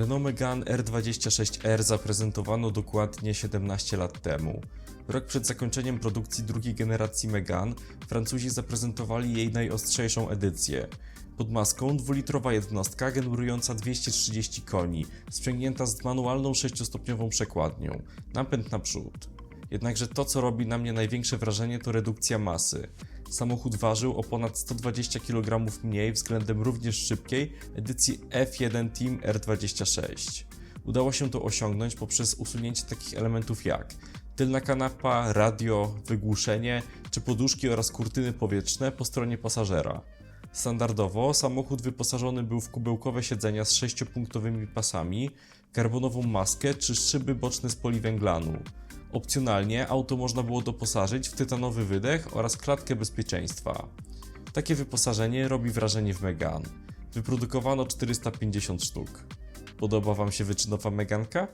Renault Megane R26R zaprezentowano dokładnie 17 lat temu. Rok przed zakończeniem produkcji drugiej generacji Megane, Francuzi zaprezentowali jej najostrzejszą edycję. Pod maską dwulitrowa jednostka generująca 230 koni, sprzęgnięta z manualną 6-stopniową przekładnią, napęd naprzód. Jednakże to, co robi na mnie największe wrażenie, to redukcja masy. Samochód ważył o ponad 120 kg mniej względem również szybkiej edycji F1 Team R26. Udało się to osiągnąć poprzez usunięcie takich elementów jak tylna kanapa, radio, wygłuszenie czy poduszki oraz kurtyny powietrzne po stronie pasażera. Standardowo samochód wyposażony był w kubełkowe siedzenia z sześciopunktowymi pasami, karbonową maskę czy szyby boczne z poliwęglanu. Opcjonalnie auto można było doposażyć w tytanowy wydech oraz klatkę bezpieczeństwa. Takie wyposażenie robi wrażenie w Megane. Wyprodukowano 450 sztuk. Podoba Wam się wyczynowa Meganka?